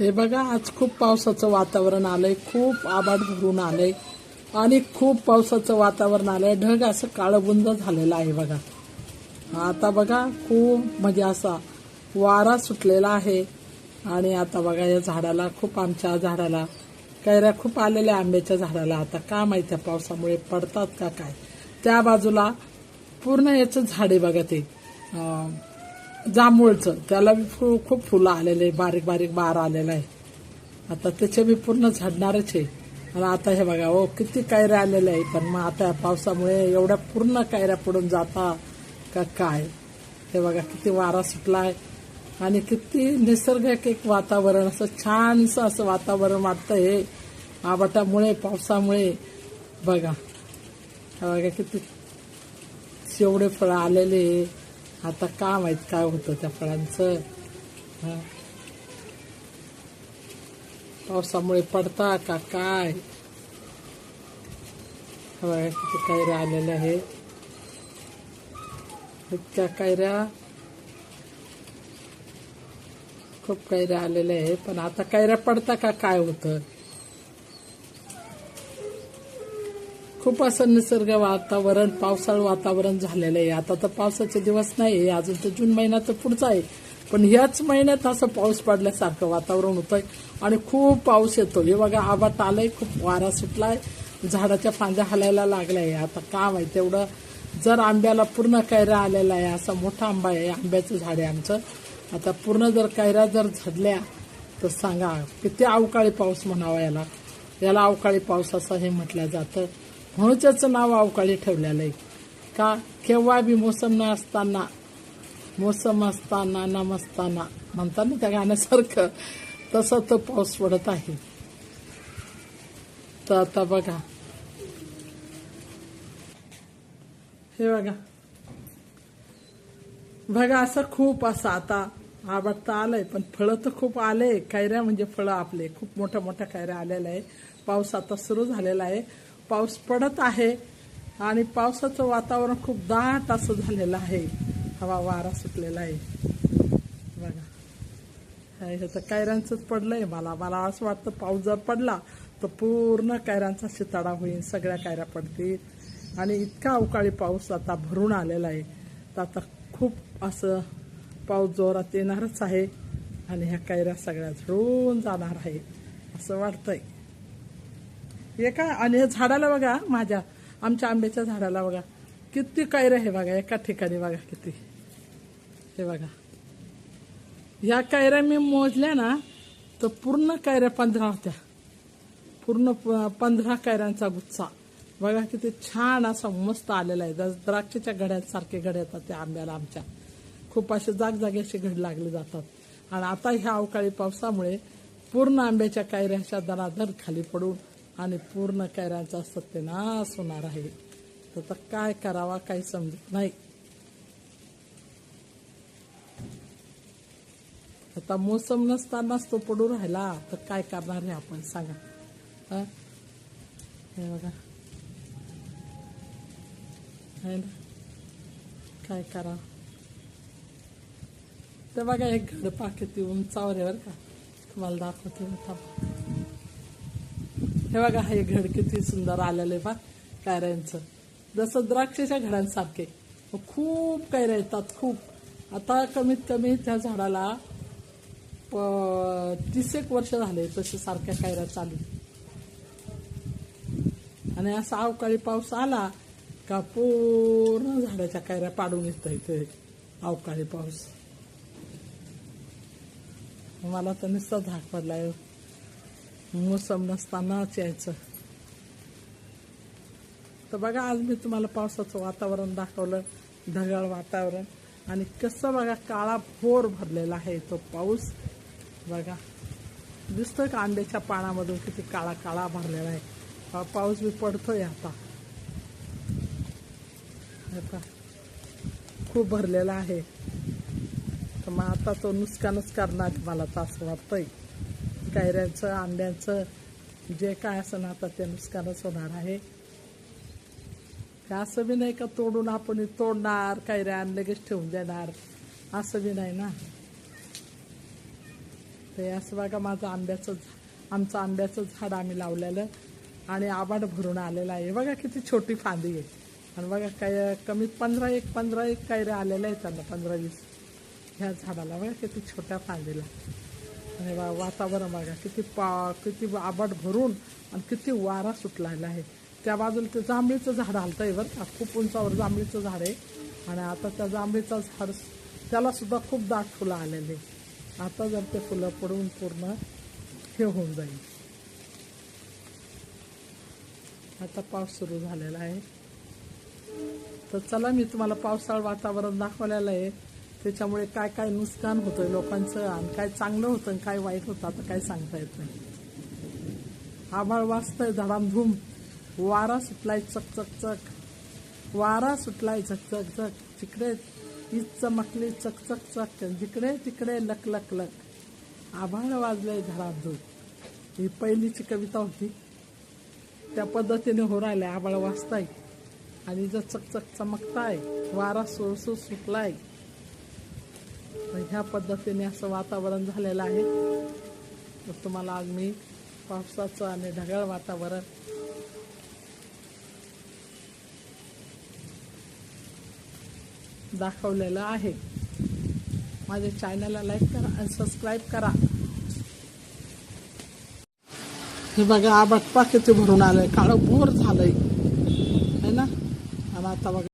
हे बघा आज खूप पावसाचं वातावरण आलंय खूप आबाड भरून आलंय आणि खूप पावसाचं वातावरण आलंय. ढग असं काळबुंद झालेलं आहे बघा. आता बघा खूप म्हणजे असा वारा सुटलेला आहे आणि आता बघा या झाडाला खूप आमच्या झाडाला कैऱ्या खूप आलेल्या आंब्याच्या झाडाला आता का माहिती आहे पावसामुळे पडतात का काय? त्या बाजूला पूर्ण याचं झाड आहे बघा ते. जांभूळचं. त्याला बी खूप फुलं आलेले आहे, बारीक बारीक बार आलेला आहे. आता त्याचे बी पूर्ण झडणारच आहे. आणि आता हे बघा ओ किती कायऱ्या आलेल्या आहे पण मग आता पावसामुळे एवढ्या पूर्ण कायऱ्या पडून जाता का काय? हे बघा किती वारा सुटला आहे. आणि किती निसर्गात एक वातावरण असं छानसं असं वातावरण वाटतं हे. आबाटामुळे पावसामुळे. बघा. बघा किती एवढे फळं आलेले आता का माहीत काय होतं त्या फळांचं. पावसामुळे पडता का काय? हे बघा किती आलेल्या आहे इतक्या कैऱ्या. खूप कैऱ्या आलेल्या आहे पण आता कैऱ्या पडता का काय होतं? खूप असं निसर्ग वातावरण पावसाळ वातावरण झालेलं आहे. आता तर पावसाचे दिवस नाही अजून तर जून महिना तर पुढचा आहे. पण ह्याच महिन्यात असं पाऊस पडल्यासारखं वातावरण होतंय आणि खूप पाऊस येतो हे बघा आबाट आलंय खूप वारा सुटलाय. झाडाच्या फांद्या हलायला लागल्या आहे. आता काम माहिती तेवढं जर आंब्याला पूर्ण कैरा आलेला आहे असा मोठा आंबा आहे आंब्याचं झाड आहे आमचं. आता पूर्ण जर कैऱ्या जर झडल्या तर सांगा किती अवकाळी पाऊस म्हणावा याला. याला अवकाळी पाऊस असं हे म्हटलं जातं. म्हणून त्याचं नाव अवकाळी ठेवलेलं आहे. का? केव्हा बी मोसम न असताना मोसम असताना नमस्ताना म्हणतात ना त्या गाण्यासारखं तसं तो पाऊस पडत आहे. तर आता बघा. हे बघा. बघा असं खूप असं आता आबाद तर आलंय पण फळं तर खूप आले कैऱ्या म्हणजे फळं आपले. खूप मोठ्या मोठ्या कैऱ्या आलेल्या आहे. पाऊस आता सुरू झालेला आहे. पाऊस पडत आहे आणि पावसाचं वातावरण खूप दाट असं झालेलं आहे. हवा वारा सुटलेला आहे. बघा. हे हे कैऱ्यांचंच पडलंय मला. मला असं वाटतं पाऊस जर पडला तर पूर्ण कैऱ्यांचा शिताडा होईल सगळ्या कैऱ्या पडतील. आणि इतका अवकाळी पाऊस आता भरून आलेला आहे. तर आता खूप असं पाऊस जोरात येणारच आहे आणि ह्या कैऱ्या सगळ्या झळून जाणार आहे असं वाटतंय. एका आणि हे झाडाला बघा माझ्या आमच्या आंब्याच्या झाडाला बघा. किती कैऱ्या हे बघा एका ठिकाणी बघा किती. हे बघा. ह्या कैऱ्या मी मोजल्या ना तर पूर्ण कैऱ्या पंधरा होत्या. पूर्ण प- पंधरा कैऱ्यांचा गुच्छा बघा किती छान असा मस्त आलेला आहे. द्राक्षच्या द्राक्षाच्या गड्यांसारखे घड येतात त्या आंब्याला आमच्या. खूप असे जागजागी असे घड लागले जातात. आणि आता ह्या अवकाळी पावसामुळे पूर्ण आंब्याच्या कैऱ्या अशा दरादर खाली पडून आणि पूर्ण कैऱ्यांचा सत्यनाश होणार आहे. तर आता काय करावा काही समजत नाही. आता मोसम नसतानाच तो पडू राहिला तर काय करणार आहे आपण सांगा. हे? बघा. है ना? काय करा तर बघा एक घडपा किती उंचावर आहे बरं का. तुम्हाला दाखवते थांबा. हे बघा हे घड किती सुंदर आलेलं आहे बा कायऱ्यांचं. जसं द्राक्षाच्या घडांसारखे खूप कायऱ्या येतात खूप. आता कमीत कमी त्या झाडाला प- तीस एक वर्ष झाले तसे सारख्या कायऱ्या चालू. आणि असा अवकाळी पाऊस आला का पूर्ण झाडाच्या कायऱ्या पाडून येत इथे. अवकाळी पाऊस. मला तर नुसता धाक पडलाय. मोसम नसतानाच यायचं तर बघा आज मी तुम्हाला पावसाचं वातावरण दाखवलं ढगाळ वातावरण. आणि कसं बघा काळा भोर भरलेला आहे तो पाऊस. बघा दिसतोय का आंब्याच्या पानामधून किती काळा काळा भरलेला आहे. पाऊस बी पडतोय आता. आता खूप भरलेला आहे. तर मग आता तो नुकसानच करणार मला तर असं वाटतंय. कैऱ्यांचं आंब्यांचं जे काय असं ना आता ते नुकसानच होणार आहे. ते असं बी नाही का तोडून आपण तोडणार कैऱ्या आणि लगेच ठेवून देणार. असं बी नाही ना. ते असं बघा माझं आंब्याचं झा- आमचं आंब्याचं झाड आम्ही लावलेलं आणि आबाड भरून आलेलं आहे. बघा किती छोटी फांदी आहे. आणि बघा काय कमीत पंधरा एक पंधरा एक कैऱ्या आलेल्या आहेत त्यांना पंधरा वीस. ह्या झाडाला बघा किती छोट्या फांदीला. आणि वा वातावरण बघा किती पा किती आबाट भरून आणि किती वारा सुटलेला आहे. त्या बाजूला ते जांभळीचं झाड आलतं आहे बरं का. खूप उंचावर जांभळीचं झाड आहे. आणि आता त्या जांभळीचं झाड त्याला सुद्धा खूप दाट फुलं आलेले आता जर ते फुलं पडून पूर्ण हे होऊन जाईल. आता पाऊस सुरू झालेला आहे. तर चला मी तुम्हाला पावसाळ वातावरण दाखवलेलं आहे. त्याच्यामुळे काय काय नुकसान होतंय लोकांचं आणि काय चांगलं होतं आणि काय वाईट होतं आता काय सांगता येत नाही. आभाळ वाचतंय धडामधूम वारा सुटलाय चक चक चक. वारा सुटलाय झक झक झक. जिकडे हीच चमकली चक चक चक. जिकडे तिकडे लक लक लक. आभाळ वाजलंय धडामधूम ही पहिलीची कविता होती. त्या पद्धतीने हो राहिले आबाळ वाचताय आणि जर चकचक चमकताय वारा सुळसुळ सुटलाय तर ह्या पद्धतीने असं वातावरण झालेलं आहे. तर तुम्हाला आज मी पावसाचं आणि ढगाळ वातावरण दाखवलेलं आहे. माझ्या चॅनलला लाईक करा आणि सबस्क्राईब करा. हे बघा आबाटपा किती भरून आलंय. काळं बोर झालंय. है ना? आणि आता बघा.